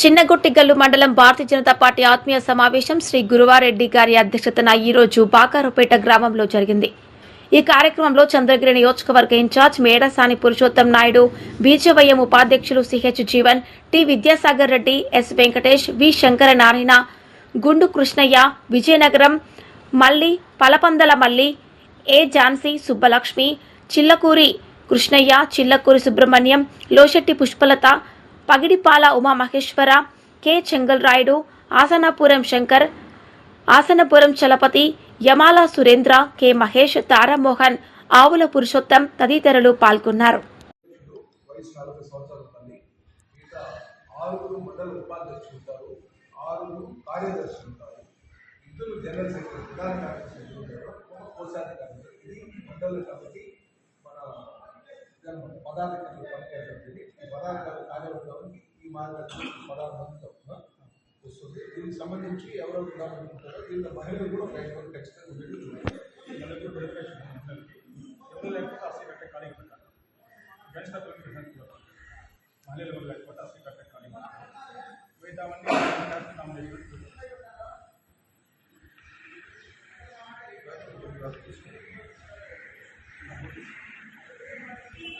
చిన్నగుట్టిగల్లు మండలం భారతీయ జనతా పార్టీ ఆత్మీయ సమావేశం శ్రీ గురువారెడ్డి గారి అధ్యక్షతన ఈ రోజు బాకారుపేట గ్రామంలో జరిగింది. ఈ కార్యక్రమంలో చంద్రగిరి నియోజకవర్గ ఇన్ఛార్జ్ మేడసాని పురుషోత్తం నాయుడు బీజవైఎం ఉపాధ్యక్షులు C H Jeevan T Vidyasagar Reddy S Venkatesh V Shankara Narayana Gundu Krishnaiah Vizianagaram Malli Palapandala Malli A Jhansi Subbalakshmi Chillakuri Krishnaiah Chillakuri Subrahmanyam Loshetti Pushpalatha Pagidipala Uma Maheshwara K. Chengalrayudu Asanapuram Shankar Asanapuram Chalapathi Yamala Surendra K. Mahesh Taramohan Avula Purushotham తదితరులు పాల్గొన్నారు. మన ಕಾರ್ಯವನ್ನು ಈ ಮಾರ್ಗದಲ್ಲಿ ಪದಾರ್ಥವನ್ನು ತಿಳಿಸುತ್ತದೆ దీనికి సంబంధించి ఎవరెవరు ఉంటారో దీంట్లో మహిళలు కూడా ప్రయత్నం ఖచ్చితంగా ఎవరు లేకపోతే అసలు కట్టే ఖాళీ పెట్టాలి గణిత మహిళలు ఎవరు లేకపోతే అసలు కట్టే ఖాళీ మిగతా నామినేషన్